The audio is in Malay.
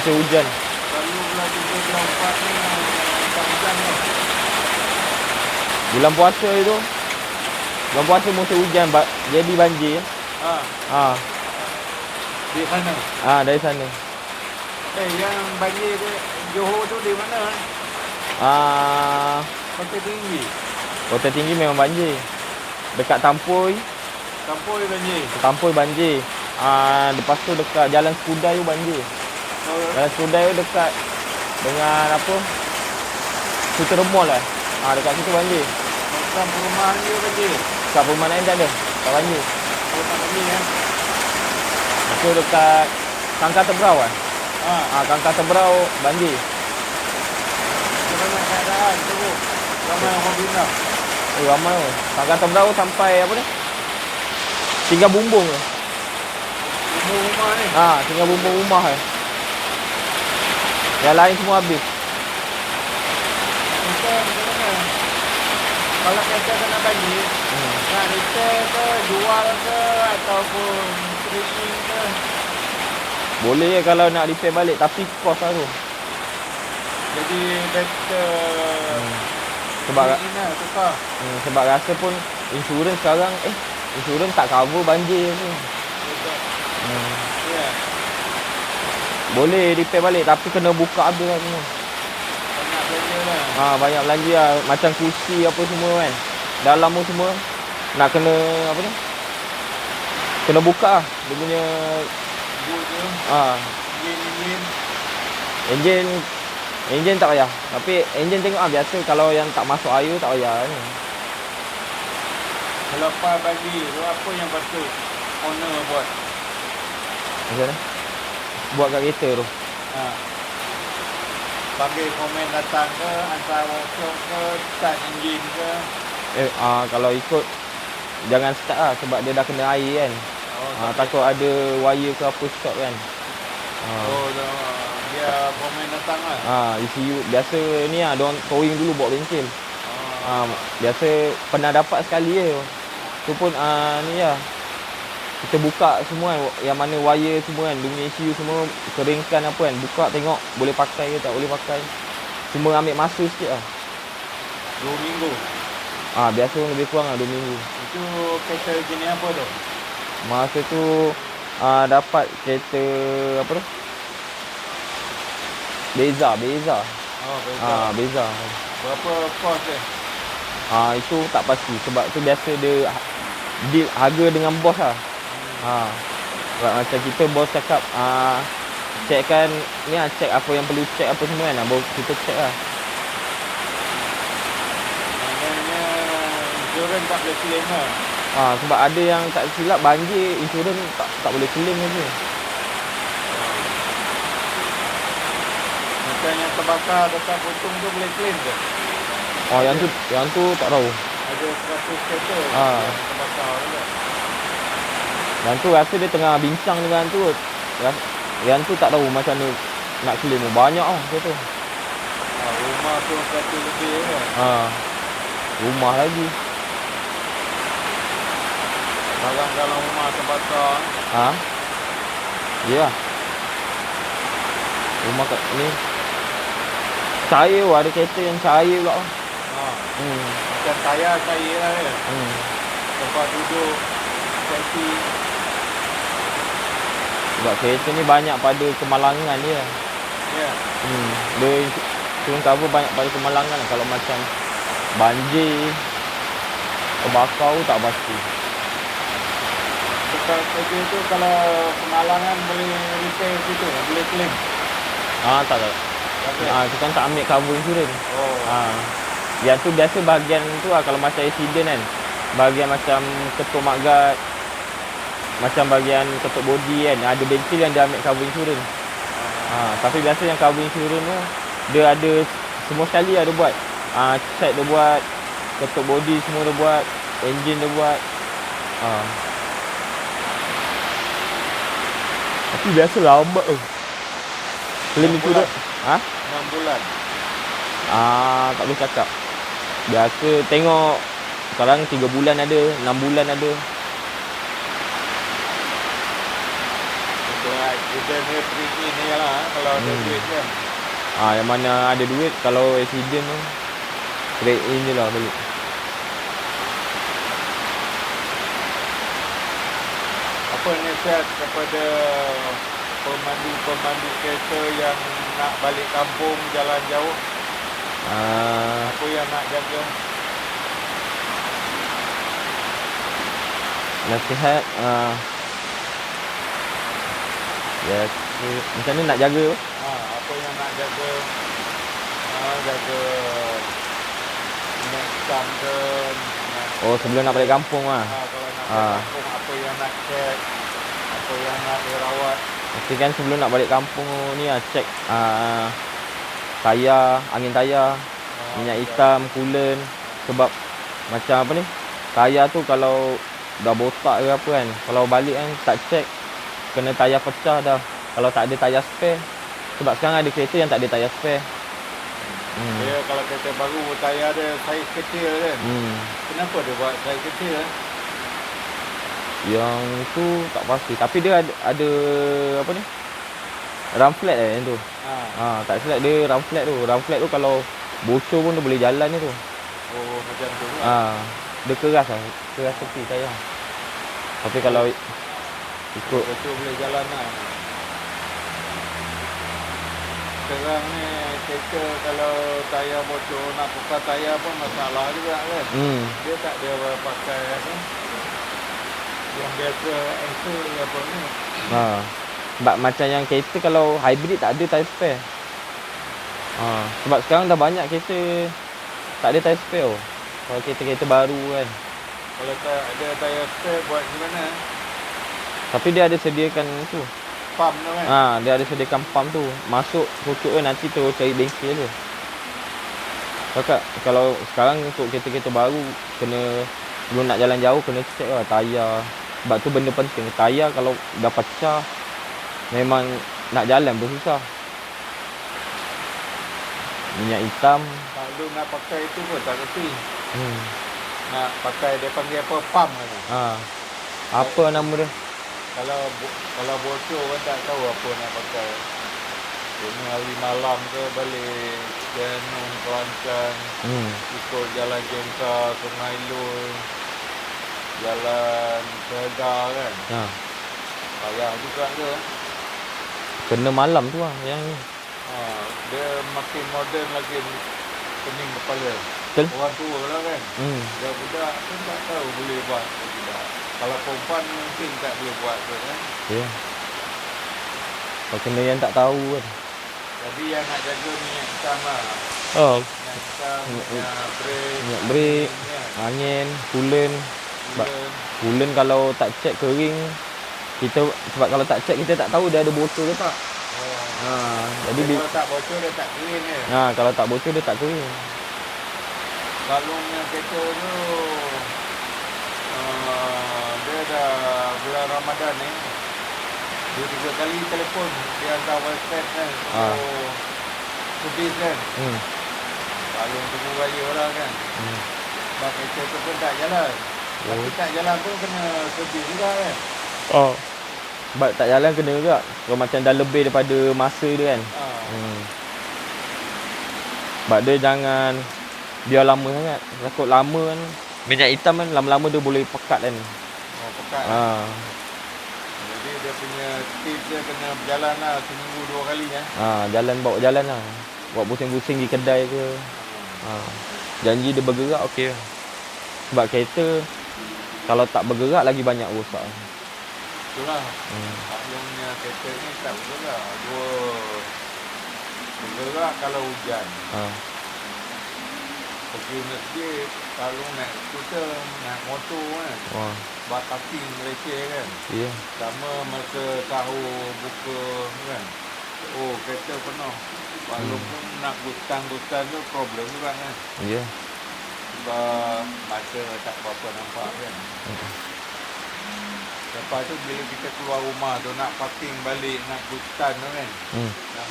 musim hujan. Bulan tiga, bulan empat ni tak hujan ni. Bulan puasa itu Bulan puasa musim hujan jadi banjir. Ha, Ha, di sana. ha dari sana. Eh, yang banjir tu, Johor tu di mana? Ah, Kota tinggi. kota tinggi memang banjir. Dekat Tampoi, Kampung banjir. Tampoi banjir. Ah, lepas tu dekat Jalan Skudai tu banjir. Oh, Jalan Skudai tu dekat dengan apa? Sutera Mall lah. Ah, dekat situ banjir. Macam perumahan dia banjir. Dekat perumahan lain tak ada. Tak banjir. Oh, tak banjir kan? Itu dekat Kangkar Tebrau kan? Ha, Ah, Kangkar Tebrau banjir. mana keadaan tu? Ramai orang pindah. Oh, ramai tu. Kangkar Tebrau sampai apa ni? Tinggal bumbung je. Rumah rumah ni. Ha, tinggal bumbung rumah je. Yang lain semua habis. Macam? Kalau kata kena banjir, Hmm. nak repair ke, jual ke, ataupun trading ke. Boleh kalau nak repair balik tapi kos lah tu. Jadi better Hmm. Sebab ini lah, tukar. hmm, sebab rasa pun insurans sekarang eh insurans tak cover banjir pun. Hmm. Boleh repair balik tapi kena buka habis lah semua. Banyak belanja lah. Ha, banyak belanja lah. Macam kursi apa semua kan. Dalam tu semua nak kena apa ni? Kena buka lah. Dia punya Boot tu, ha, engine-engine. enjin enjin tak payah. Tapi enjin tengok ah biasa kalau yang tak masuk air tak payah kan. Kalau banjir tu, apa yang patut owner buat? Macam mana? Buat kat kereta tu. Ha. Bagi komen datang ke, hantar workshop ke, start engine ke. Eh, ah kalau ikut jangan start lah sebab dia dah kena air kan. Oh, tak takut ada wire ke apa short kan. Ah. Oh, dah, dia komen datang lah. Ah, ECU biasa ni ah dia towing dulu bawa bengkel. Oh. Ah, biasa pernah dapat sekali je. Tu pun ah ni lah. Kita buka semua kan, yang mana wire semua kan, punya ECU semua keringkan apa kan, buka tengok boleh pakai ke tak boleh pakai. Cuma ambil masa sikit lah. Dua minggu. Ah, biasa lebih kurang lah 2 minggu. Itu kereta jenis apa tu? Masa tu ah, dapat kereta apa tu? Beza, Beza. Oh, kereta. Ah, Beza. Berapa kos dia? Ah, itu tak pasti sebab tu biasa dia ha- deal harga dengan bos lah. Ha. Sebab macam kita bos cakap ah checkkan ni lah check apa yang perlu check apa semua kan. Ah, Baru kita check lah. Maknanya insurans tak boleh claim lah. Ha, sebab ada yang tak silap banjir insurans tak tak boleh claim lagi. Macam yang terbakar dekat potong tu boleh claim ke? Oh yang tu yang tu tak tahu. Ada 100 kereta yang terbakar juga. Yang tu rasa dia tengah bincang dengan tu. Ras- Yang tu tak tahu macam mana nak claim. Banyak ah dia tu. Ah, rumah tu 100 lebih kan? Ha. Rumah lagi. Barang dalam rumah terbakar. Ha? Ya. Rumah kat ni. Cair wah, ada kereta yang cair pula. Ha. Hmm. Macam tayar cair lah kan? Hmm. Tempat duduk, seksi. Sebab kereta ni banyak pada kemalangan dia. Ya. Hmm. Dia turun cover banyak pada kemalangan kalau macam banjir terbakar tu tak pasti. Dekat kerja tu kalau kemalangan boleh repair situ, boleh claim. Ah tak tak. Boleh? Ah kita kan tak ambil cover insurans. Oh. Ah. Yang tu biasa bahagian tu lah kalau macam accident kan. Bahagian macam ketuk maggat. Macam bahagian ketuk body kan. Ada bengkel yang dia ambil cover insurans. Ha, tapi biasa yang cover insurans tu dia ada semua sekali lah dia buat. Ah check dia buat, ketuk body semua dia buat, engine dia buat. Ha. Tapi biasa lambat tu. Claim Enam insurans. Ha? 6 bulan. Ah, tak boleh cakap. Biasa tengok sekarang 3 bulan ada, 6 bulan ada. Kita ni lah kalau ada Hmm. duit kan. Ah, yang mana ada duit kalau accident tu trade in je lah balik. Apa nasihat kepada pemandu-pemandu kereta yang nak balik kampung jalan jauh? Ah, Apa yang nak jaga? nasihat ah ya macam ni nak jaga tu? Ha, apa yang nak jaga? Ha, jaga ke nak, Oh, sebelum nak balik kampung ha, ah. kalau nak Ah. balik kampung apa yang nak check? Apa yang nak dirawat? Mesti kan sebelum nak balik kampung ni ah check ah tayar, angin tayar, Ha, minyak betul. hitam, coolant sebab macam apa ni? Tayar tu kalau dah botak ke apa kan, kalau balik kan tak check kena tayar pecah dah. Kalau tak ada tayar spare. Sebab sekarang ada kereta yang tak ada tayar spare. Hmm. Dia kalau kereta baru tayar dia saiz kecil kan. Hmm. Kenapa dia buat saiz kecil eh? Yang tu tak pasti. Tapi dia ada, ada apa ni? Ram flat eh yang tu. Ha. Ha, tak silap dia ram flat tu. Ram flat tu kalau bocor pun dia boleh jalan tu. Oh macam tu kan. Ha, dia keras lah. Keras tepi tayar. Tapi kalau ikut Betul boleh jalan lah. Sekarang ni kereta kalau tayar bocor nak tukar tayar pun masalah juga kan. hmm, Dia tak ada pakai apa. Yang biasa ankle apa ni. ha. Sebab macam yang kereta kalau hybrid tak ada tayar spare. Ha, sebab sekarang dah banyak kereta tak ada tayar spare oh. Kalau kereta-kereta baru kan. Kalau tak ada tayar spare buat gimana? Tapi dia ada sediakan tu. Pump tu kan. Ha, dia ada sediakan pump tu. Masuk pucuk kan nanti terus cari bengkel tu. Kakak, kalau sekarang untuk kereta-kereta baru kena sebelum nak jalan jauh kena check lah tayar. Sebab tu benda penting. Tayar kalau dah pecah memang nak jalan pun susah. Minyak hitam. Kalau nak pakai itu pun tak kerti. Hmm. Nak pakai dia panggil apa? Pump kan. Ha. Apa nama dia? Kalau kalau bocor kan tak tahu apa nak pakai. Ini hari malam ke balik Danung, Kelantan, Hmm. ikut jalan Jengka, Sungai Lun, jalan Kedah kan. Ha. Payah juga ke. Kena malam tu lah yang ni. Ha, dia makin moden lagi pening kepala. Betul? Orang tua lah kan. Hmm. Budak-budak pun tak tahu boleh buat tidak. Kalau perempuan mungkin tak boleh buat tu kan. Ya. Yeah. Kau kena yang tak tahu kan. Jadi yang nak jaga minyak hitam lah. Oh, Minyak hitam, Minyak- minyak brake, minyak brake. kan. angin, coolant. Ba- Coolant. Coolant kalau tak check kering kita sebab kalau tak check kita tak tahu dia ada bocor ke tak. Oh. Ha, jadi Jadi bi- kalau tak bocor dia tak kering kan. ha, kalau tak bocor dia tak kering. Kalungnya kereta tu uh, dah bulan Ramadan ni dua tiga kali telefon dia hantar WhatsApp kan Ah. oh, sedih kan Hmm. kalung tunggu raya lah kan hmm. sebab kereta tu pun tak jalan Oh. tapi tak jalan pun kena sedih juga kan Oh. Sebab tak jalan kena juga. Kalau macam dah lebih daripada masa dia kan. ha. Hmm. Sebab dia jangan biar lama sangat. Takut lama kan. Minyak hitam kan lama-lama dia boleh pekat kan. Pekat Ha. jadi dia punya tips dia kena berjalan lah seminggu dua kali ya Ha, jalan bawa jalan lah. Bawa pusing-pusing pergi kedai ke. Ha. Janji dia bergerak okey. Sebab kereta kalau tak bergerak lagi banyak rosak. itulah Hmm. Maklumnya kereta ni tak bergerak Dua Bergerak kalau hujan Ha. Pergi masjid Kalau naik skuter Naik motor kan Wah. Buat parking Malaysia kan Ya. Yeah. Sama masa sahur Buka kan Oh kereta penuh Walaupun nak hutan-hutan tu Problem juga kan Ya. Yeah. Sebab Masa tak berapa nampak kan Hmm. Lepas tu bila kita keluar rumah tu Nak parking balik Nak hutan tu kan Hmm. Nak